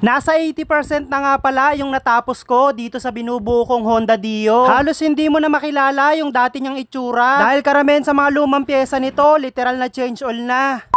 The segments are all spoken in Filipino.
Nasa 80% na nga pala yung natapos ko dito sa binubuo kong Honda Dio. Halos hindi mo na makilala yung dati niyang itsura. Dahil karamihan sa mga lumang pyesa nito, literal na change all na.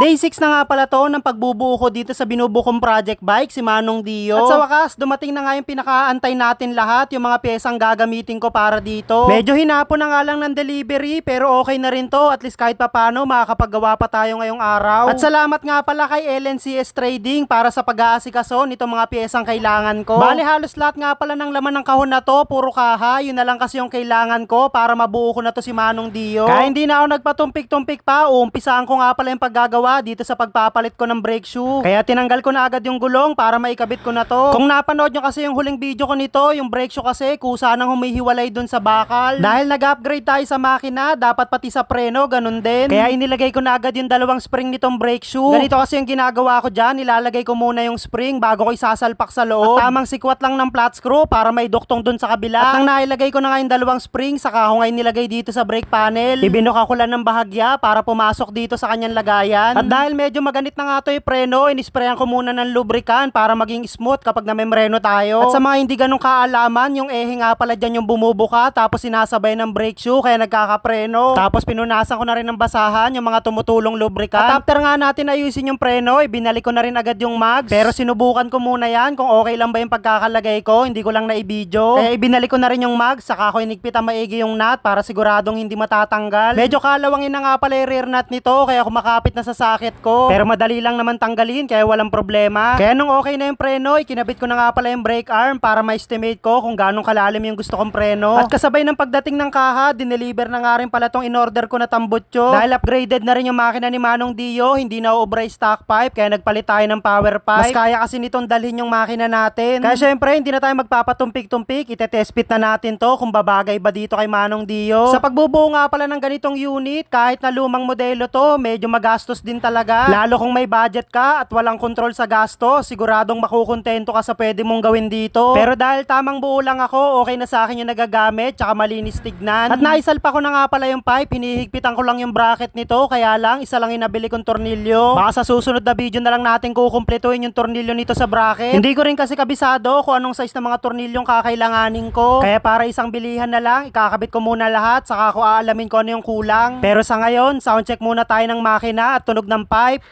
Day 6 na nga pala to ng pagbubuo ko dito sa binubukong project bike, si Manong Dio. At sa wakas, dumating na nga yung pinakaantay natin lahat, yung mga pyesang gagamitin ko para dito. Medyo hinapon na nga lang ng delivery, pero okay na rin to. At least kahit papano, makakapagawa pa tayo ngayong araw. At salamat nga pala kay LNCS Trading para sa pag-aasikaso nitong mga pyesang kailangan ko. Bali halos lahat nga pala ng laman ng kahon na to, puro kaha. Yun na lang kasi yung kailangan ko para mabuo ko na to si Manong Dio. Kaya hindi na ako nagpatumpik-tumpik pa, uumpisaan ko nga pala yung paggagawa dito sa pagpapalit ko ng brake shoe. Kaya tinanggal ko na agad yung gulong para maikabit ko na to. Kung napanood nyo kasi yung huling video ko nito, yung brake shoe kasi kusa nang humihiwalay dun sa bakal. Dahil nag-upgrade tayo sa makina, dapat pati sa preno, ganun din. Kaya inilagay ko na agad yung dalawang spring nitong brake shoe. Ganito kasi yung ginagawa ko dyan, nilalagay ko muna yung spring bago ko isasalpak sa loob. At tamang sikwat lang ng flat screw para may duktong dun sa kabila. At nang nailagay ko na nga yung dalawang spring, saka ako ngayon nilagay dito sa brake panel. Ibinuka ko lang ng bahagya para pumasok dito sa kanyang lagayan. At dahil medyo maganit na nga to yung preno, inisprayan ko muna ng lubricant para maging smooth kapag namemreno tayo. At sa mga hindi ganun kaalaman, yung ehe nga pala dyan yung bumubuka tapos sinasabay ng brake shoe kaya nagkakapreno. Tapos pinunasan ko na rin ng basahan yung mga tumutulong lubricant. At after nga natin ayusin yung preno, ibinalik ko na rin agad yung mags. Pero sinubukan ko muna yan kung okay lang ba yung pagkakalagay ko, hindi ko lang na-video. Kaya ibinalik ko na rin yung mags, saka ko inigpit ang maigi yung nut para siguradong hindi matatanggal. Medyo kalawangin na nga pala yung rear nut nito kaya kumakapit na sa sakit ko. Pero madali lang naman tanggalin kaya walang problema. Kaya nung okay na yung preno, ikinabit ko na nga pala yung brake arm para ma-estimate ko kung gaano kalalim yung gusto kong preno. At kasabay ng pagdating ng kaha, dineliver na nga rin pala tong in-order ko na tambutso. Dahil upgraded na rin yung makina ni Manong Dio, hindi na ubra stock pipe kaya nagpalit tayo ng power pipe. Mas kaya kasi nitong dalhin yung makina natin. Kaya syempre, hindi na tayo magpapatumpik-tumpik, itetest fit na natin to kung babagay ba dito kay Manong Dio. Sa pagbubuo nga pala ng ganitong unit, kahit na lumang modelo to, medyo magastos din talaga. Lalo kung may budget ka at walang control sa gasto, siguradong makukontento ka sa pwede mong gawin dito. Pero dahil tamang buo lang ako, okay na sa akin yung nagagamit, tsaka malinis tignan. At naisalpa ko na nga pala yung pipe, hinihigpitan ko lang yung bracket nito, kaya lang, isa lang yung nabili kong tornilyo. Baka sa susunod na video na lang natin kukumpletuhin yung tornilyo nito sa bracket. Hindi ko rin kasi kabisado kung anong size ng mga tornilyong kakailanganin ko. Kaya para isang bilihan na lang, ikakabit ko muna lahat, saka ko aalamin ko ano yung kulang. Pero sa ngayon, sound check muna tayo ng makina at tunog ng pipe.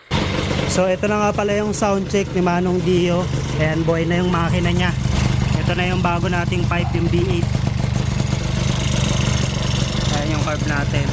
So ito na nga pala yung sound check ni Manong Dio. Ayan, buhay na yung makina niya. Ito na yung bago nating pipe, yung B8. Ayan yung carb natin.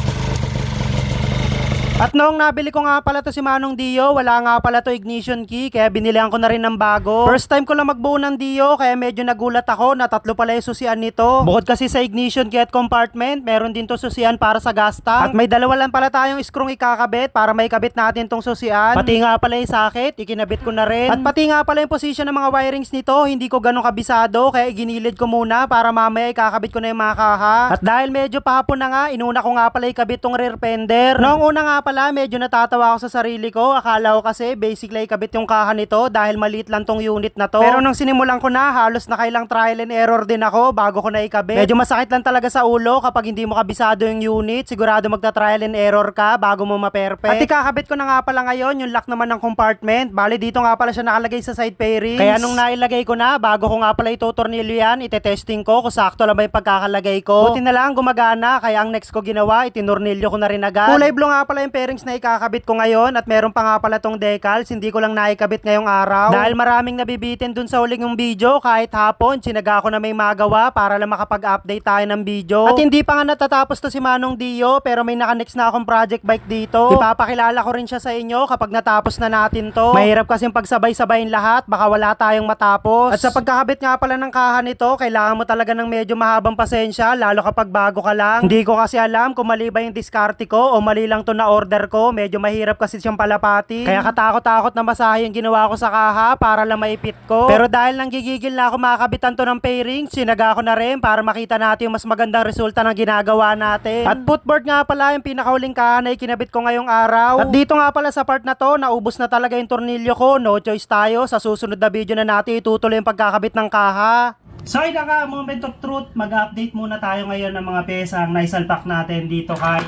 At noong nabili ko nga pala to si Manong Dio, wala nga pala to ignition key, kaya binilihan ko na rin ng bago. First time ko lang magbuo ng Dio, kaya medyo nagulat ako na tatlo pala yung susian nito. Bukod kasi sa ignition key at compartment, meron din to susian para sa gas tank. At may dalawa lang pala tayong screw ikakabit para may kabit natin tong susian. Pati nga pala yung socket, ikinabit ko na rin. At pati nga pala yung position ng mga wirings nito, hindi ko ganun kabisado, kaya iginilid ko muna para mamaya ikakabit ko na yung mga kaha. At dahil medyo pahapon na nga, inuna ko nga pala ikabit tong rear fender. Noong una nga pala, medyo natatawa ako sa sarili ko. Akala ko kasi basic lang ikabit yung kaha nito dahil maliit lang tong unit na to. Pero nung sinimulan ko na, halos nakailang trial and error din ako bago ko na ikabit. Medyo masakit lang talaga sa ulo kapag hindi mo kabisado yung unit. Sigurado magta-trial and error ka bago mo ma-perfect. At ikakabit ko na nga pala ngayon yung lock naman ng compartment. Bali dito nga pala siya nakalagay sa side fairings. Kaya nung nailagay ko na, bago ko nga pala itutornilyo yan, ite-testing ko kung sakto lang ba yung pagkakalagay ko. Buti na lang gumagana, kaya ang next ko ginawa, itinurnilyo ko na rin agad. Kulay blue nga pala yung fairings na ikakabit ko ngayon at meron pa nga pala tong decals, hindi ko lang naikabit ngayong araw. Dahil maraming nabibitin dun sa huling yung video, kahit hapon, sinaga ko na may magawa para lang makapag-update tayo ng video. At hindi pa nga natatapos to si Manong Dio, pero may nakanext na akong project bike dito. Ipapakilala ko rin siya sa inyo kapag natapos na natin to. Mahirap kasing pagsabay-sabayin lahat, baka wala tayong matapos. At sa pagkakabit nga pala ng kaha nito, kailangan mo talaga ng medyo mahabang pasensya, lalo kapag bago ka lang. Hindi ko kasi alam kung mali ba yung diskarte ko o mali lang to na order ko. Medyo mahirap kasi siyang palapati. Kaya katakot-takot na masahe yung ginawa ko sa kaha para lang maipit ko. Pero dahil nang gigigil na ako makakabitan to ng pairings, sinaga ko na rin para makita natin yung mas magandang resulta ng ginagawa natin. At footboard nga pala yung pinakahuling kaha na ikinabit ko ngayong araw. At dito nga pala sa part na to, naubos na talaga yung tornilyo ko. No choice tayo. Sa susunod na video na natin itutuloy yung pagkakabit ng kaha. So ayun nga, moment of truth, mag-update muna tayo ngayon ng mga pesang naisalpak natin dito kay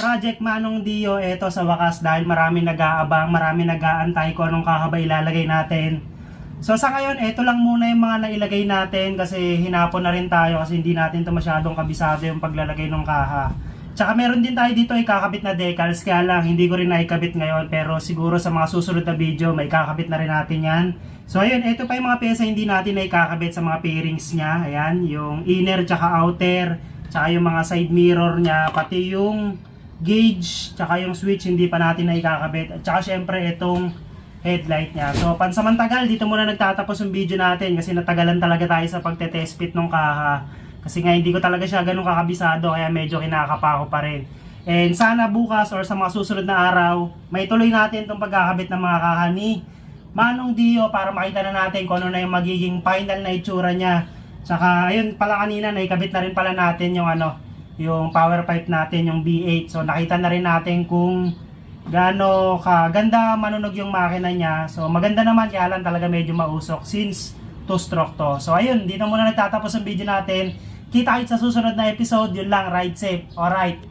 Project Manong Dio. Eto sa wakas dahil marami nag-aabang, marami nag-aantay kung anong kakaba ilalagay natin. So sa ngayon, ito lang muna yung mga nailagay natin kasi hinapon na rin tayo kasi hindi natin to masyadong kabisado yung paglalagay ng kaha. Tsaka meron din tayo dito ay kakabit na decals kaya lang hindi ko rin naikabit ngayon pero siguro sa mga susunod na video may kakabit na rin natin yan. So ayun, ito pa yung mga pyesa hindi natin naikakabit sa mga pairings niya. Ayan, yung inner tsaka outer, tsaka yung mga side mirror niya, pati yung gauge, tsaka yung switch hindi pa natin naikakabit. At tsaka syempre itong headlight niya. So, pansamantagal, dito muna nagtatapos yung video natin kasi natagalan talaga tayo sa pagte-test fit ng kaha. Kasi nga hindi ko talaga siya ganun kakabisado kaya medyo kinakapa ko pa rin. And sana bukas or sa mga susunod na araw, may tuloy natin itong pagkakabit ng mga kaha ni Manong Dio para makita na natin kung ano na yung magiging final na itsura niya. Tsaka, ayun pala kanina, naikabit na rin pala natin yung ano, yung power pipe natin, yung B8. So, nakita na rin natin kung gaano kaganda manunog yung makina niya. So maganda naman kaya lang talaga medyo mausok since two stroke to. So ayun, dito muna nagtatapos ang video natin. Kita kits sa susunod na episode. Yun lang, ride safe. Alright.